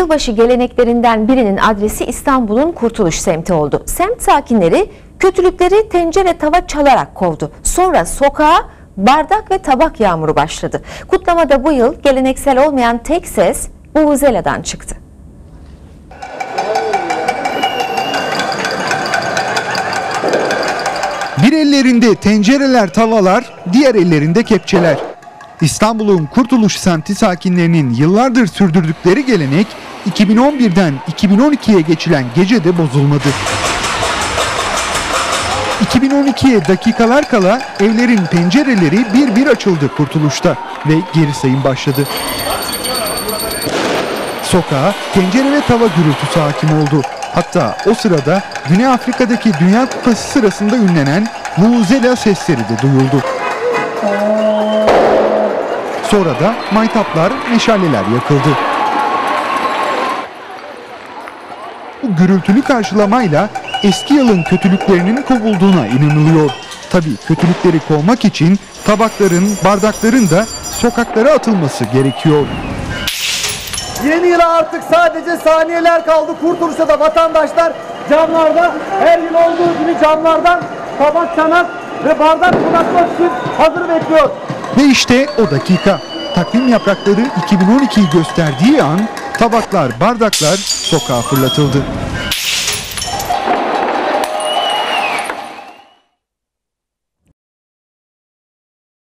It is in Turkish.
Yılbaşı geleneklerinden birinin adresi İstanbul'un Kurtuluş semti oldu. Semt sakinleri kötülükleri tencere tava çalarak kovdu. Sonra sokağa bardak ve tabak yağmuru başladı. Kutlamada bu yıl geleneksel olmayan tek ses Vuvuzela'dan çıktı. Bir ellerinde tencereler, tavalar, diğer ellerinde kepçeler. İstanbul'un Kurtuluş semti sakinlerinin yıllardır sürdürdükleri gelenek 2011'den 2012'ye geçilen gecede bozulmadı. 2012'ye dakikalar kala evlerin pencereleri bir bir açıldı Kurtuluş'ta ve geri sayım başladı. Sokağa tencere ve tava gürültüsü hakim oldu. Hatta o sırada Güney Afrika'daki Dünya Kupası sırasında ünlenen Vuvuzela sesleri de duyuldu. Sonra da maytaplar, meşaleler yakıldı. Bu gürültülü karşılamayla eski yılın kötülüklerinin kovulduğuna inanılıyor. Tabii kötülükleri kovmak için tabakların, bardakların da sokaklara atılması gerekiyor. Yeni yıla artık sadece saniyeler kaldı. Kurtuluşa da vatandaşlar camlarda her yıl olduğu gibi camlardan tabak çanak ve bardak bırakmak için hazır bekliyor. Ve işte o dakika. Takvim yaprakları 2012'yi gösterdiği an tabaklar, bardaklar sokağa fırlatıldı.